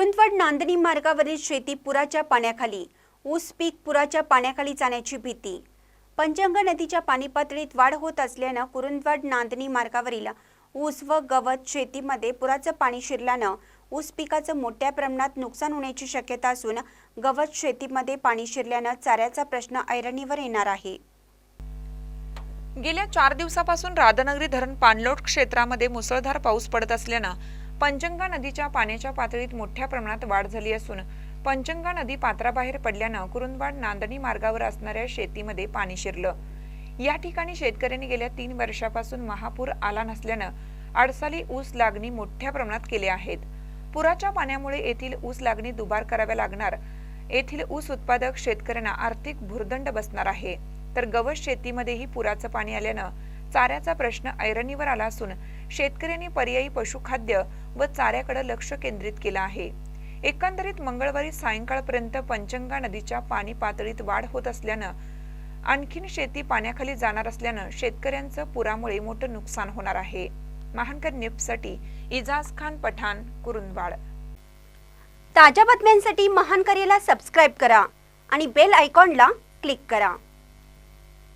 कुरुंदवाड नांदणी मार्गावरील शेती पुराच्या पाण्याखाली. ऊस पीक पुराच्या पाण्याखाली जाण्याची भीती. पंचंग नदीच्या पाणी पातळीत वाढ होत असल्यानं कुरुंदवाड नांदणी मार्गावरील ऊस व गवत शेतीमध्ये पुराचं पाणी शिरल्यानं ऊस पिकाचं मोठ्या प्रमाणात नुकसान होण्याची शक्यता असून गवत शेतीमध्ये पाणी शिरल्यानं चाऱ्याचा प्रश्न ऐरणीवर येणार आहे. गेल्या चार दिवसापासून राधानगरी धरण पाणलोट क्षेत्रामध्ये मुसळधार पाऊस पडत असल्यानं पंचंगा नदीच्या पाण्याच्या पातळीत मोठ्या प्रमाणात वाढ झाली असून पंचंगा नदी पात्राबाहेर पडल्यानं कुरुंदवाड नांदणी मार्गावर असणाऱ्या शेतीमध्ये पाणी शिरलं. या ठिकाणी शेतकऱ्यांनी गेल्या तीन वर्षापासून महापूर आला नसल्यानं अडसाली ऊस लागणी मोठ्या प्रमाणात केले आहेत. पुराच्या पाण्यामुळे येथील ऊस लागणी दुबार कराव्या लागणार. येथील ऊस उत्पादक शेतकऱ्यांना आर्थिक भुर्दंड बसणार आहे. तर गवत शेतीमध्येही पुराचं पाणी आल्यानं चाऱ्याचा प्रश्न ऐरणीवर आला असून शेतकऱ्यांनी पर्यायी पशुखाद्य व चाऱ्याकडे लक्ष केंद्रित केलं आहे. एकंदरीत मंगळवारी सायंकाळपर्यंत पंचंगा नदीच्या पाणी पातळीत वाढ होत असल्यानं आणखीन शेती पाण्याखाली जाणार असल्यानं शेतकऱ्यांचं पुरामुळे मोठं नुकसान होणार आहे. महानकर न्यूजसाठी इजाज खान पठाण कुरुंदवाड. ताज्या बातम्यांसाठी महानकरेला सबस्क्राईब करा आणि बेल आयकॉनला क्लिक करा.